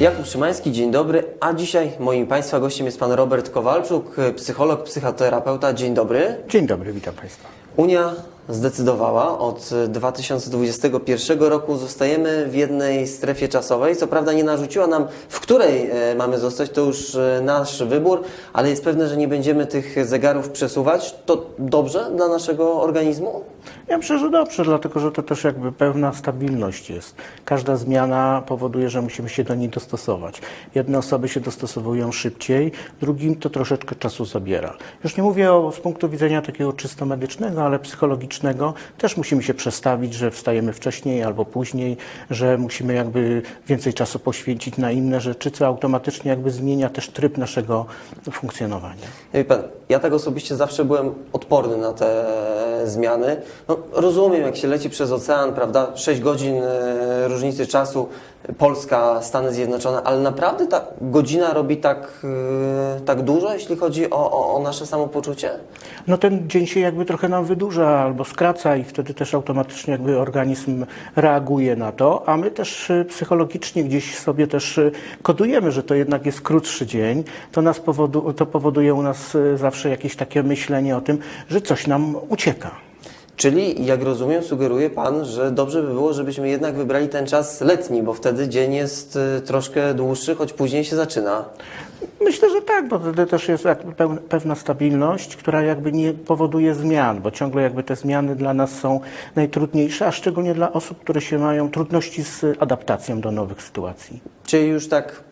Jakub Szymański, dzień dobry. A dzisiaj moim Państwa gościem jest Pan Robert Kowalczuk, psycholog, psychoterapeuta. Dzień dobry. Dzień dobry, witam Państwa. Unia zdecydowała, od 2021 roku zostajemy w jednej strefie czasowej. Co prawda nie narzuciła nam, w której e, mamy zostać, to już e, nasz wybór, ale jest pewne, że nie będziemy tych zegarów przesuwać. To dobrze dla naszego organizmu? Ja myślę, że dobrze, dlatego że to też jakby pewna stabilność jest. Każda zmiana powoduje, że musimy się do niej dostosować. Jedne osoby się dostosowują szybciej, drugim to troszeczkę czasu zabiera. Już nie mówię o, z punktu widzenia takiego czysto medycznego, ale psychologicznego. Też musimy się przestawić, że wstajemy wcześniej albo później, że musimy jakby więcej czasu poświęcić na inne rzeczy, co automatycznie jakby zmienia też tryb naszego funkcjonowania. Wie pan, ja tak osobiście zawsze byłem odporny na te zmiany. No, rozumiem, jak się leci przez ocean, prawda, 6 godzin e, różnicy czasu, Polska, Stany Zjednoczone, ale naprawdę ta godzina robi tak, e, tak dużo, jeśli chodzi o, o, o nasze samopoczucie? No ten dzień się jakby trochę nam wydłuża albo skraca i wtedy też automatycznie jakby organizm reaguje na to, a my też y, psychologicznie gdzieś sobie też y, kodujemy, że to jednak jest krótszy dzień. To, nas powodu, to powoduje u nas y, zawsze jakieś takie myślenie o tym, że coś nam ucieka. Czyli, jak rozumiem, sugeruje Pan, że dobrze by było, żebyśmy jednak wybrali ten czas letni, bo wtedy dzień jest e, troszkę dłuższy, choć później się zaczyna. Myślę, że tak, bo wtedy też jest pewna stabilność, która jakby nie powoduje zmian, bo ciągle jakby te zmiany dla nas są najtrudniejsze, a szczególnie dla osób, które się mają trudności z adaptacją do nowych sytuacji. Czyli już tak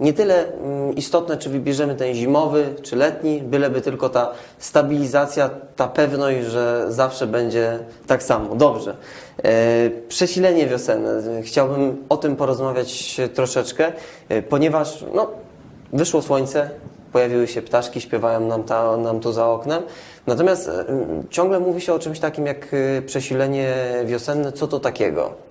nie tyle mm, istotne, czy wybierzemy ten zimowy, czy letni, byleby tylko ta stabilizacja, ta pewność, że zawsze będzie tak samo. Dobrze. E, przesilenie wiosenne. Chciałbym o tym porozmawiać troszeczkę, e, ponieważ no, wyszło słońce, pojawiły się ptaszki, śpiewają nam, ta, nam tu za oknem. Natomiast e, ciągle mówi się o czymś takim jak przesilenie wiosenne. Co to takiego?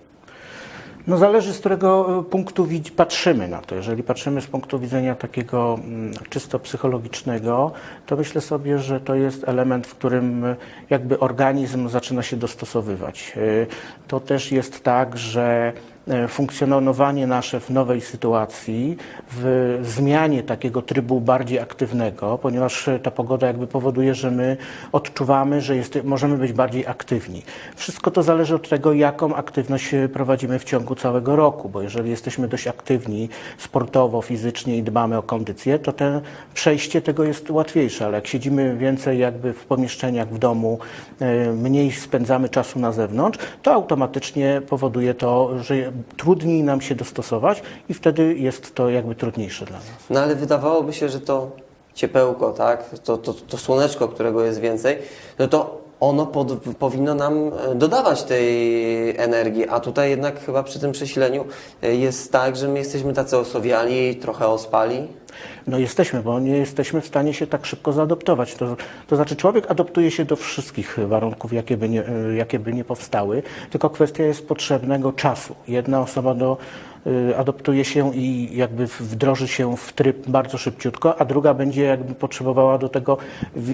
No zależy z którego e, punktu patrzymy na to. Jeżeli patrzymy z punktu widzenia takiego mm, czysto psychologicznego, to myślę sobie, że to jest element, w którym e, jakby organizm zaczyna się dostosowywać. E, To też jest tak, że funkcjonowanie nasze w nowej sytuacji, w zmianie takiego trybu bardziej aktywnego, ponieważ e, ta pogoda jakby powoduje, że my odczuwamy, że jest, możemy być bardziej aktywni. Wszystko to zależy od tego, jaką aktywność e, prowadzimy w ciągu całego roku, bo jeżeli jesteśmy dość aktywni sportowo, fizycznie i dbamy o kondycję, to te przejście tego jest łatwiejsze, ale jak siedzimy więcej jakby w pomieszczeniach w domu, e, mniej spędzamy czasu na zewnątrz, to automatycznie powoduje to, że trudniej nam się dostosować i wtedy jest to jakby trudniejsze dla nas. No ale wydawałoby się, że to ciepełko, tak, to, to, to słoneczko, którego jest więcej, no to ono pod, powinno nam e, dodawać tej energii, a tutaj jednak chyba przy tym przesileniu e, jest tak, że my jesteśmy tacy osowiali, trochę ospali. No jesteśmy, bo nie jesteśmy w stanie się tak szybko zaadoptować. To, to znaczy człowiek adoptuje się do wszystkich warunków, jakie by, nie, e, jakie by nie powstały, tylko kwestia jest potrzebnego czasu. Jedna osoba do, adoptuje się i jakby wdroży się w tryb bardzo szybciutko, a druga będzie jakby potrzebowała do tego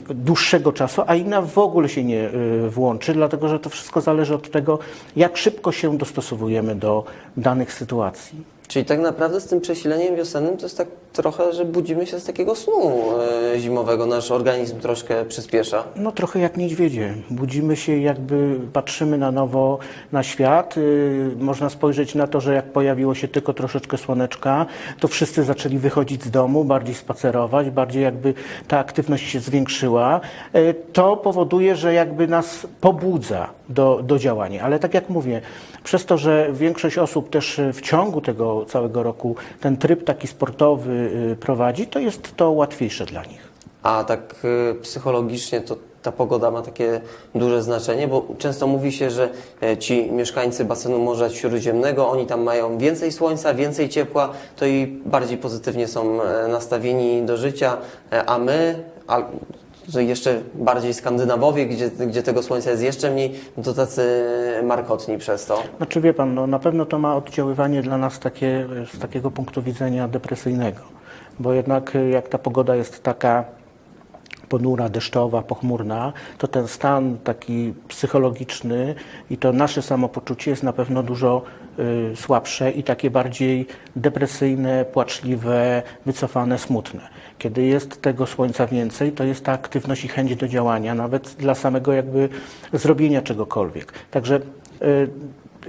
dłuższego czasu, a inna w ogóle się nie y, włączy, dlatego że to wszystko zależy od tego, jak szybko się dostosowujemy do danych sytuacji. Czyli tak naprawdę z tym przesileniem wiosennym to jest tak trochę, że budzimy się z takiego snu e, zimowego, nasz organizm troszkę przyspiesza. No trochę jak niedźwiedzie. Budzimy się, jakby patrzymy na nowo na świat. Yy, można spojrzeć na to, że jak pojawiło się tylko troszeczkę słoneczka, to wszyscy zaczęli wychodzić z domu, bardziej spacerować, bardziej jakby ta aktywność się zwiększyła. Yy, to powoduje, że jakby nas pobudza do, do działania. Ale tak jak mówię, przez to, że większość osób też w ciągu tego całego roku ten tryb taki sportowy yy, prowadzi, to jest to łatwiejsze dla nich. A tak y, psychologicznie to ta pogoda ma takie duże znaczenie, bo często mówi się, że e, ci mieszkańcy basenu Morza Śródziemnego, oni tam mają więcej słońca, więcej ciepła, to i bardziej pozytywnie są e, nastawieni do życia, e, a my, to jeszcze bardziej Skandynawowie, gdzie, gdzie tego słońca jest jeszcze mniej, no to tacy markotni przez to. Znaczy wie pan, no na pewno to ma oddziaływanie dla nas takie, z takiego punktu widzenia depresyjnego, bo jednak y, jak ta pogoda jest taka ponura, deszczowa, pochmurna, to ten stan taki psychologiczny i to nasze samopoczucie jest na pewno dużo słabsze i takie bardziej depresyjne, płaczliwe, wycofane, smutne. Kiedy jest tego słońca więcej, to jest ta aktywność i chęć do działania, nawet dla samego jakby zrobienia czegokolwiek. Także y,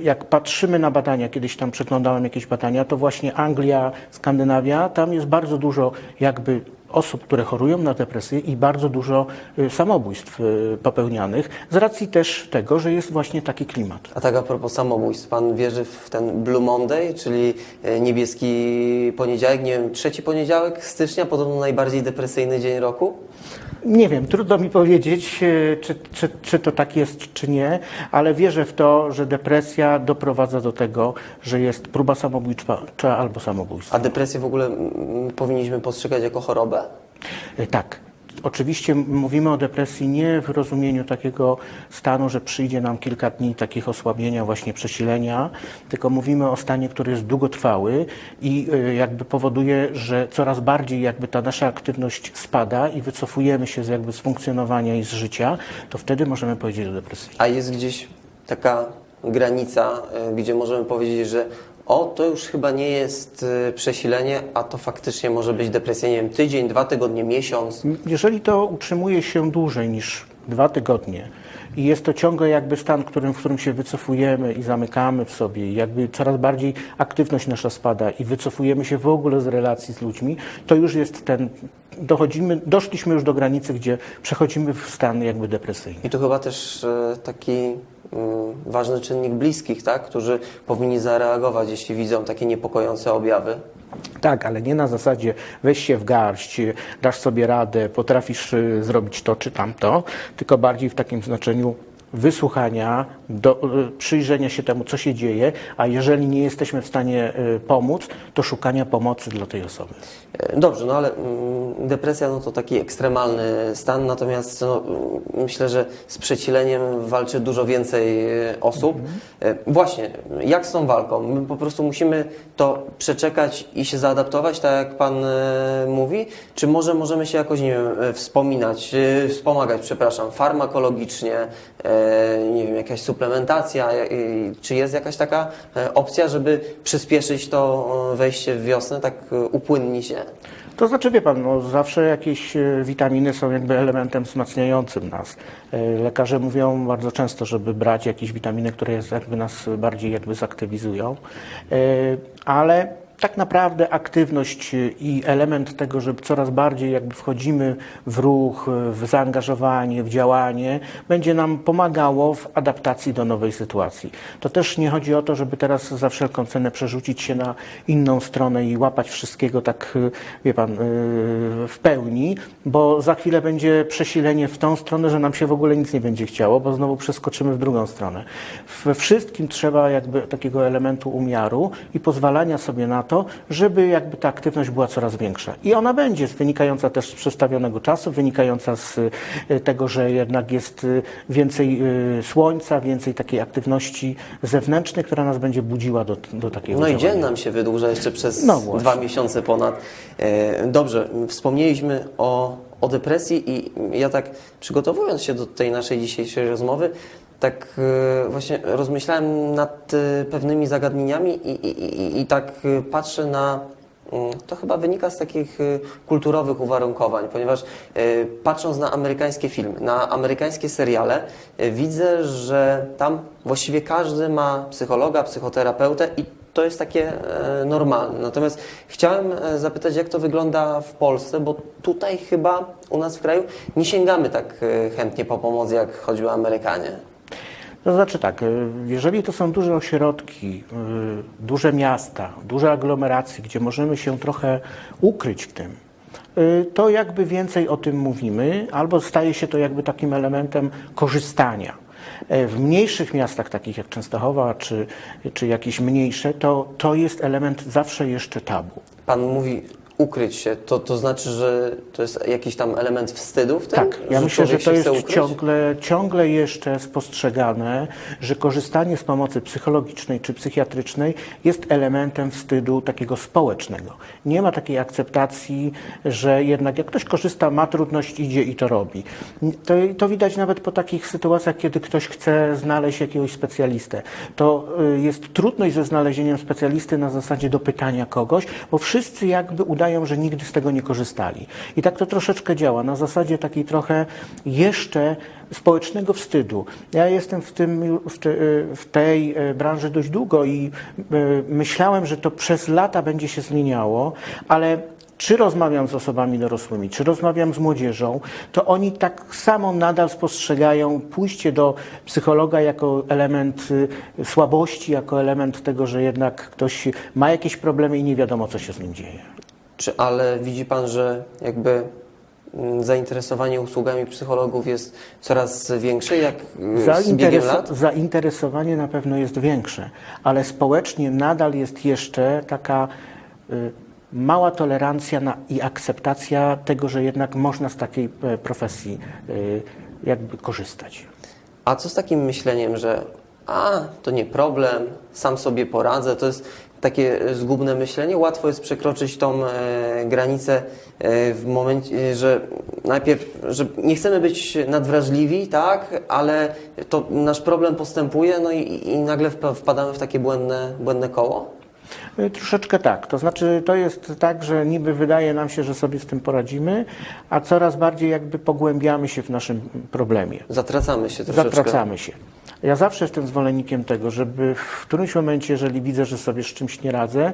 jak patrzymy na badania, kiedyś tam przeglądałem jakieś badania, to właśnie Anglia, Skandynawia, tam jest bardzo dużo jakby osób, które chorują na depresję i bardzo dużo y, samobójstw y, popełnianych z racji też tego, że jest właśnie taki klimat. A tak a propos samobójstw, pan wierzy w ten Blue Monday, czyli e, niebieski poniedziałek, nie wiem, trzeci poniedziałek stycznia, podobno najbardziej depresyjny dzień roku? Nie wiem, trudno mi powiedzieć, y, czy, czy, czy to tak jest, czy nie, ale wierzę w to, że depresja doprowadza do tego, że jest próba samobójcza albo samobójstwo. A depresję w ogóle mm, powinniśmy postrzegać jako chorobę? Y, Tak. Oczywiście mówimy o depresji nie w rozumieniu takiego stanu, że przyjdzie nam kilka dni takich osłabienia, właśnie przesilenia, tylko mówimy o stanie, który jest długotrwały i y, jakby powoduje, że coraz bardziej jakby ta nasza aktywność spada i wycofujemy się z jakby z funkcjonowania i z życia, to wtedy możemy powiedzieć o depresji. A jest gdzieś taka granica, e, gdzie możemy powiedzieć, że o, to już chyba nie jest e, przesilenie, a to faktycznie może być depresja, nie wiem, tydzień, dwa tygodnie, miesiąc. Jeżeli to utrzymuje się dłużej niż dwa tygodnie i jest to ciągle jakby stan, którym, w którym się wycofujemy i zamykamy w sobie, jakby coraz bardziej aktywność nasza spada i wycofujemy się w ogóle z relacji z ludźmi, to już jest ten, dochodzimy, doszliśmy już do granicy, gdzie przechodzimy w stan jakby depresyjny. I tu chyba też e, taki mm, ważny czynnik bliskich, tak? którzy powinni zareagować, jeśli widzą takie niepokojące objawy. Tak, ale nie na zasadzie weź się w garść, dasz sobie radę, potrafisz y, zrobić to czy tamto, tylko bardziej w takim znaczeniu wysłuchania, do, y, przyjrzenia się temu, co się dzieje, a jeżeli nie jesteśmy w stanie y, pomóc, to szukania pomocy dla tej osoby. E, Dobrze, no ale mm, depresja no to taki ekstremalny stan, natomiast no, mm, myślę, że z przecileniem walczy dużo więcej e, osób. E, Właśnie, jak z tą walką? My po prostu musimy to przeczekać i się zaadaptować, tak jak Pan mówi, czy może możemy się jakoś, nie wiem, wspominać, wspomagać, przepraszam, farmakologicznie, nie wiem, jakaś suplementacja, e, czy jest jakaś taka e, opcja, żeby przyspieszyć to e, wejście w wiosnę, tak e, upłynnić się? To znaczy, wie pan, no, zawsze jakieś e, witaminy są jakby elementem wzmacniającym nas. E, Lekarze mówią bardzo często, żeby brać jakieś witaminy, które jakby nas bardziej jakby zaktywizują, E, ale tak naprawdę aktywność i element tego, że coraz bardziej jakby wchodzimy w ruch, w zaangażowanie, w działanie, będzie nam pomagało w adaptacji do nowej sytuacji. To też nie chodzi o to, żeby teraz za wszelką cenę przerzucić się na inną stronę i łapać wszystkiego tak, wie pan, y, w pełni, bo za chwilę będzie przesilenie w tą stronę, że nam się w ogóle nic nie będzie chciało, bo znowu przeskoczymy w drugą stronę. We wszystkim trzeba jakby takiego elementu umiaru i pozwalania sobie na to, żeby jakby ta aktywność była coraz większa. I ona będzie wynikająca też z przestawionego czasu, wynikająca z y, tego, że jednak jest y, więcej y, słońca, więcej takiej aktywności zewnętrznej, która nas będzie budziła do, do takiego No i dzień nam się wydłuża jeszcze przez No dwa miesiące ponad. E, Dobrze, wspomnieliśmy o, o depresji i ja tak przygotowując się do tej naszej dzisiejszej rozmowy, tak e, właśnie rozmyślałem nad e, pewnymi zagadnieniami i, i, i, i tak e, patrzę na mm, to chyba wynika z takich kulturowych uwarunkowań, ponieważ patrząc na amerykańskie filmy, na amerykańskie seriale, widzę, że tam właściwie każdy ma psychologa, psychoterapeutę i to jest takie normalne. Natomiast chciałem zapytać, jak to wygląda w Polsce, bo tutaj chyba u nas w kraju nie sięgamy tak chętnie po pomoc, jak chodziło Amerykanie. To znaczy tak, y, jeżeli to są duże ośrodki, y, duże miasta, duże aglomeracje, gdzie możemy się trochę ukryć w tym, y, to jakby więcej o tym mówimy, albo staje się to jakby takim elementem korzystania. E, W mniejszych miastach, takich jak Częstochowa czy, czy jakieś mniejsze, to, to jest element zawsze jeszcze tabu. Pan mówi ukryć się, to, to znaczy, że to jest jakiś tam element wstydu w tym? Tak, ja myślę, że to jest ciągle, ciągle jeszcze spostrzegane, że korzystanie z pomocy psychologicznej czy psychiatrycznej jest elementem wstydu takiego społecznego. Nie ma takiej akceptacji, że jednak jak ktoś korzysta, ma trudność, idzie i to robi. To, to widać nawet po takich sytuacjach, kiedy ktoś chce znaleźć jakiegoś specjalistę. To y, jest trudność ze znalezieniem specjalisty na zasadzie dopytania kogoś, bo wszyscy jakby udają, że nigdy z tego nie korzystali. I tak to troszeczkę działa, na zasadzie takiej trochę jeszcze społecznego wstydu. Ja jestem w, tym, w, te, w tej e, branży dość długo i e, myślałem, że to przez lata będzie się zmieniało, ale czy rozmawiam z osobami dorosłymi, czy rozmawiam z młodzieżą, to oni tak samo nadal spostrzegają pójście do psychologa jako element y, słabości, jako element tego, że jednak ktoś ma jakieś problemy i nie wiadomo, co się z nim dzieje. Czy, ale widzi Pan, że jakby mm, zainteresowanie usługami psychologów jest coraz większe, jak y, z biegiem lat? zainteresowanie na pewno jest większe, ale społecznie nadal jest jeszcze taka y, mała tolerancja na, i akceptacja tego, że jednak można z takiej e, profesji y, jakby korzystać. A co z takim myśleniem, że a, to nie problem, sam sobie poradzę, to jest takie zgubne myślenie. Łatwo jest przekroczyć tą e, granicę e, w momencie, e, że najpierw, że nie chcemy być nadwrażliwi, tak, ale to nasz problem postępuje, no i, i nagle wpa- wpadamy w takie błędne, błędne koło. Y, Troszeczkę tak. To znaczy, to jest tak, że niby wydaje nam się, że sobie z tym poradzimy, a coraz bardziej jakby pogłębiamy się w naszym problemie. Zatracamy się troszeczkę. Zatracamy się. Ja zawsze jestem zwolennikiem tego, żeby w którymś momencie, jeżeli widzę, że sobie z czymś nie radzę,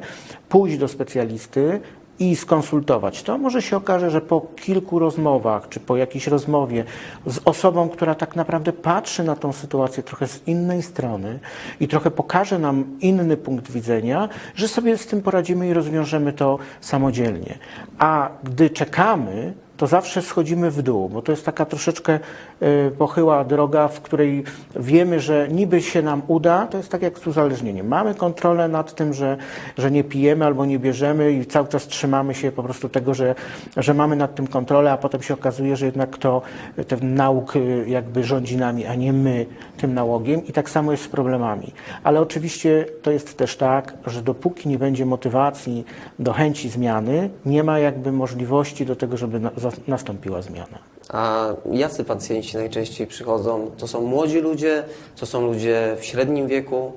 pójść do specjalisty i skonsultować. To może się okaże, że po kilku rozmowach, czy po jakiejś rozmowie z osobą, która tak naprawdę patrzy na tą sytuację trochę z innej strony i trochę pokaże nam inny punkt widzenia, że sobie z tym poradzimy i rozwiążemy to samodzielnie. A gdy czekamy, to zawsze schodzimy w dół, bo to jest taka troszeczkę y, pochyła droga, w której wiemy, że niby się nam uda, to jest tak jak z uzależnieniem. Mamy kontrolę nad tym, że, że nie pijemy albo nie bierzemy i cały czas trzymamy się po prostu tego, że, że mamy nad tym kontrolę, a potem się okazuje, że jednak to ten nauk y, jakby rządzi nami, a nie my tym nałogiem i tak samo jest z problemami. Ale oczywiście to jest też tak, że dopóki nie będzie motywacji do chęci zmiany, nie ma jakby możliwości do tego, żeby za- nastąpiła zmiana. A jacy pacjenci najczęściej przychodzą? To są młodzi ludzie, to są ludzie w średnim wieku?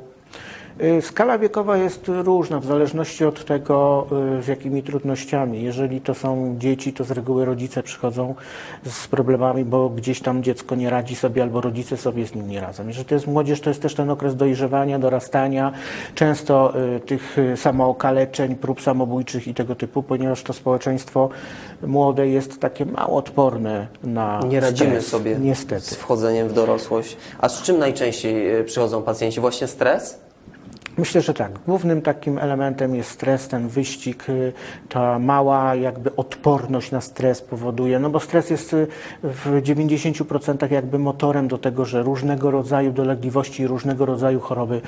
Y, Skala wiekowa jest różna w zależności od tego, y, z jakimi trudnościami. Jeżeli to są dzieci, to z reguły rodzice przychodzą z problemami, bo gdzieś tam dziecko nie radzi sobie albo rodzice sobie z nim nie radzą. Jeżeli to jest młodzież, to jest też ten okres dojrzewania, dorastania, często y, tych samookaleczeń, prób samobójczych i tego typu, ponieważ to społeczeństwo młode jest takie mało odporne na Nie radzimy stres. sobie Niestety. z wchodzeniem w dorosłość. A z czym najczęściej przychodzą pacjenci? Właśnie stres? Myślę, że tak. Głównym takim elementem jest stres, ten wyścig, y, ta mała jakby odporność na stres powoduje, no bo stres jest y, w 90% jakby motorem do tego, że różnego rodzaju dolegliwości i różnego rodzaju choroby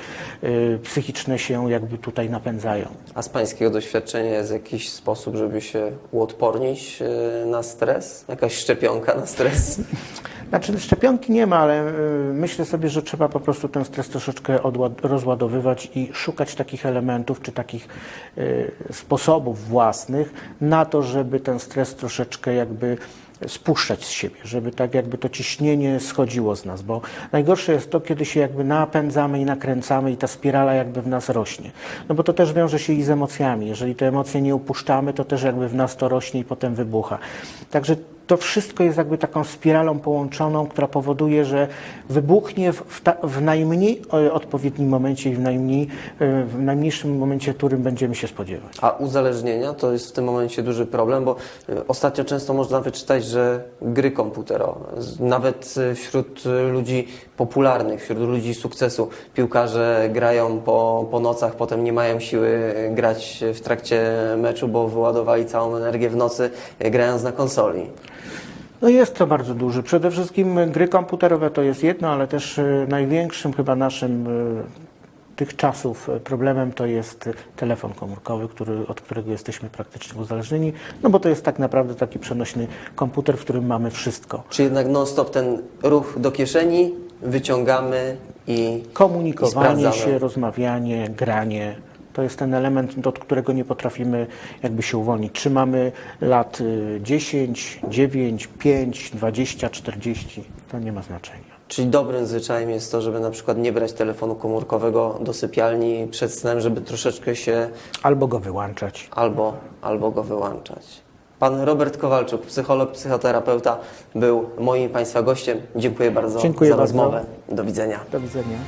y, psychiczne się jakby tutaj napędzają. A z Pańskiego doświadczenia jest jakiś sposób, żeby się uodpornić na stres? Jakaś szczepionka na stres? Znaczy szczepionki nie ma, ale y, myślę sobie, że trzeba po prostu ten stres troszeczkę rozładowywać i szukać takich elementów czy takich y, sposobów własnych na to, żeby ten stres troszeczkę jakby spuszczać z siebie, żeby tak jakby to ciśnienie schodziło z nas, bo najgorsze jest to, kiedy się jakby napędzamy i nakręcamy i ta spirala jakby w nas rośnie. No bo to też wiąże się i z emocjami. Jeżeli te emocje nie upuszczamy, to też jakby w nas to rośnie i potem wybucha. Także to wszystko jest jakby taką spiralą połączoną, która powoduje, że wybuchnie w, w, ta, w najmniej e, odpowiednim momencie i w, najmniej, e, w najmniejszym momencie, którym będziemy się spodziewać. A uzależnienia to jest w tym momencie duży problem, bo e, ostatnio często można wyczytać, że gry komputerowe, nawet wśród ludzi popularnych, wśród ludzi sukcesu, piłkarze grają po, po nocach, potem nie mają siły grać w trakcie meczu, bo wyładowali całą energię w nocy grając na konsoli. No jest to bardzo duży. Przede wszystkim gry komputerowe to jest jedno, ale też e, największym chyba naszym tych czasów e, problemem to jest e, telefon komórkowy, który, od którego jesteśmy praktycznie uzależnieni, no bo to jest tak naprawdę taki przenośny komputer, w którym mamy wszystko. Czy jednak non-stop ten ruch do kieszeni wyciągamy i Komunikowanie I się, rozmawianie, granie. To jest ten element, od którego nie potrafimy jakby się uwolnić. Czy mamy lat y, 10, 9, 5, 20, 40, to nie ma znaczenia. Czyli dobrym zwyczajem jest to, żeby na przykład nie brać telefonu komórkowego do sypialni przed snem, żeby troszeczkę się Albo go wyłączać. albo, albo go wyłączać. Pan Robert Kowalczuk, psycholog, psychoterapeuta, był moim Państwa gościem. Dziękuję bardzo Dziękuję za bardzo. rozmowę. Do widzenia. Do widzenia.